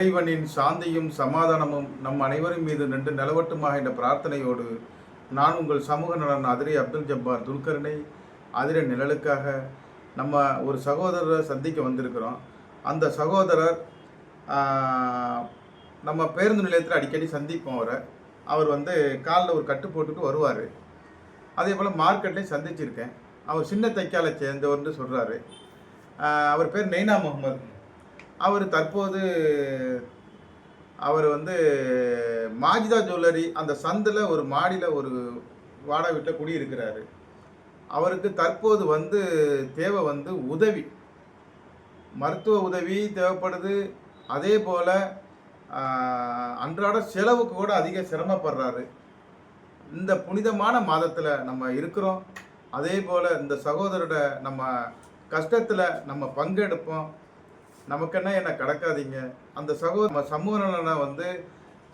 இறைவனின் சாந்தியும் சமாதானமும் நம் அனைவரும் மீது நின்று நிலவட்டுமாக என்ற பிரார்த்தனையோடு நான் உங்கள் சமூக நலன் அதிரை அப்துல் ஜப்பார் துல்கர்னை அதிரை நிழலுக்காக நம்ம ஒரு சகோதரரை சந்திக்க வந்திருக்கிறோம். அந்த சகோதரர் நம்ம பேருந்து நிலையத்தில் அடிக்கடி சந்திப்போம் அவரை. அவர் வந்து காலில் ஒரு கட்டு போட்டுட்டு வருவார். அதே போல் மார்க்கெட்லேயும் சந்திச்சிருக்கேன். அவர் சின்ன தைக்காலை சேர்ந்தவர்னு சொல்கிறாரு அவர் பேர் நெய்னா முகமது. அவர் தற்போது அவர் வந்து மாஜிதா ஜுவல்லரி அந்த சந்தில் ஒரு மாடியில் ஒரு வாடகை வீட்டில் குடியிருக்கிறாரு. அவருக்கு தற்போது வந்து தேவை வந்து உதவி. மருத்துவ உதவி தேவைப்படுது. அதே போல் அன்றாட செலவுக்கு கூட அதிக சிரமப்படுறாரு. இந்த புனிதமான மாதத்தில் நம்ம இருக்கிறோம். அதே போல் இந்த சகோதரோட நம்ம கஷ்டத்தில் நம்ம பங்கெடுப்போம். நமக்கென்ன என்ன கடக்காதீங்க? அந்த சகோ நம்ம சமூக நலனை வந்து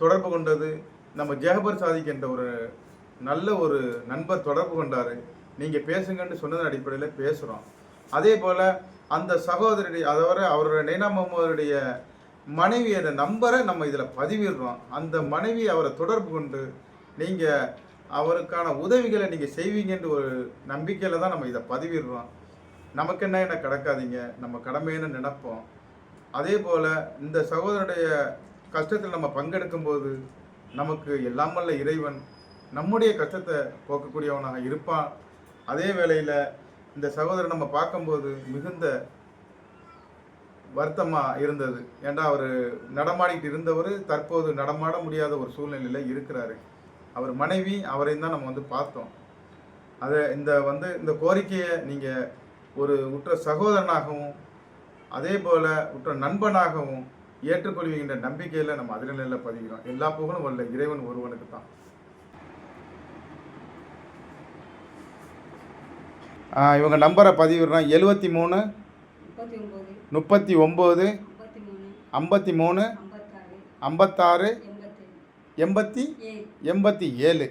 தொடர்பு கொண்டது நம்ம ஜெகபர் சாதிக் என்ற ஒரு நல்ல ஒரு நண்பர் தொடர்பு கொண்டார். நீங்கள் பேசுங்கன்னு சொன்னதன் அடிப்படையில் பேசுகிறோம் அதே போல் அந்த சகோதரருடைய அதாவது அவருடைய நைனா முகமதுடைய மனைவியோட நம்பரை நம்ம இதில் பதிவிடுறோம். அந்த மனைவி அவரை தொடர்பு கொண்டு நீங்கள் அவருக்கான உதவிகளை நீங்கள் செய்வீங்கன்ற ஒரு நம்பிக்கையில் தான் நம்ம இதை பதிவிடுறோம். நமக்கு என்ன என்ன கிடக்காதீங்க? நம்ம கடமைன்னு நினைப்போம். அதே போல் இந்த சகோதரனுடைய கஷ்டத்தில் நம்ம பங்கெடுக்கும் போது நமக்கு எல்லாமல்ல இறைவன் நம்முடைய கஷ்டத்தை போக்கக்கூடியவனாக இருப்பான். அதே வேளையில் இந்த சகோதரன் நம்ம பார்க்கும்போது மிகுந்த வருத்தமாக இருந்தது. ஏன்டா அவர் நடமாடிட்டு இருந்தவர் தற்போது நடமாட முடியாத ஒரு சூழ்நிலையில் இருக்கிறாரு. அவர் மனைவி அவரையும் தான் நம்ம வந்து பார்த்தோம். அதை இந்த வந்து இந்த கோரிக்கையை நீங்கள் ஒரு உற்ற சகோதரனாகவும் அதே போல் உற்ற நண்பனாகவும் ஏற்றுக்கொள்வீங்கிற நம்பிக்கையில் நம்ம அதிர்நிலையில் பதிகிறோம். எல்லா புகழும் வல்ல இறைவன் ஒருவனுக்கு தான் இவங்க நம்பரை பதிவிடுறோம் எழுபத்தி மூணு முப்பத்தி ஒம்பது ஐம்பத்தி மூணு ஐம்பத்தாறு எண்பத்தி எண்பத்தி ஏழு.